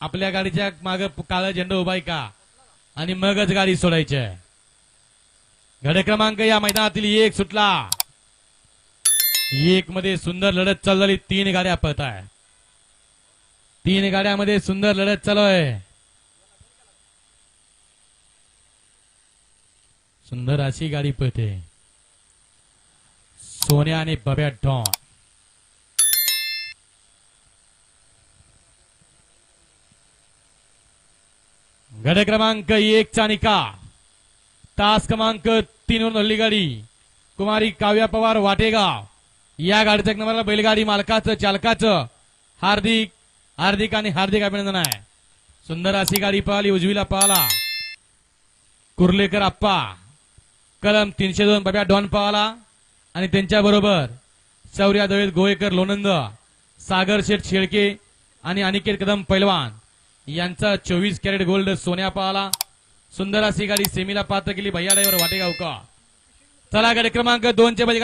आपल्या गाडीच्या माग काळा झेंडा उभा आहे का? आणि मगच गाडी सोडायची आहे. क्रमांक या मैदानातील एक सुटला. एक मध्ये सुंदर लढत चालू झाली तीन गाड्या पळत आहे. तीन गाड्यामध्ये सुंदर लढत चालू आहे. सुंदर अशी गाडी पळते. सोन्या आणि बब्या डॉन गड क्रमांक एक चा निकाल तास क्रमांक तीन वरून हल्ली गाडी कुमारी काव्या पवार वाटेगाव. या गाडीच्या एक नंबरला बैलगाडी मालकाचं चालकाचं हार्दिक हार्दिक आणि हार्दिक अभिनंदन आहे. सुंदर अशी गाडी पळाली उजवीला पळाला. कुर्लेकर आप्पा कलम तीनशे दोन बब्या डॉन पळाला. आणि त्यांच्याबरोबर शौर्या दवेत गोवेकर लोणंद सागर शेठ शेळके आणि अनिकेत कदम पैलवान. यांचा चोवीस कॅरेट गोल्ड सोन्या पाहला. सुंदर अशी गाडी सेमीला पात्र केली. भैया ड्रायव्हर वाटेगावकर. चला गाडी क्रमांक दोनचे बजे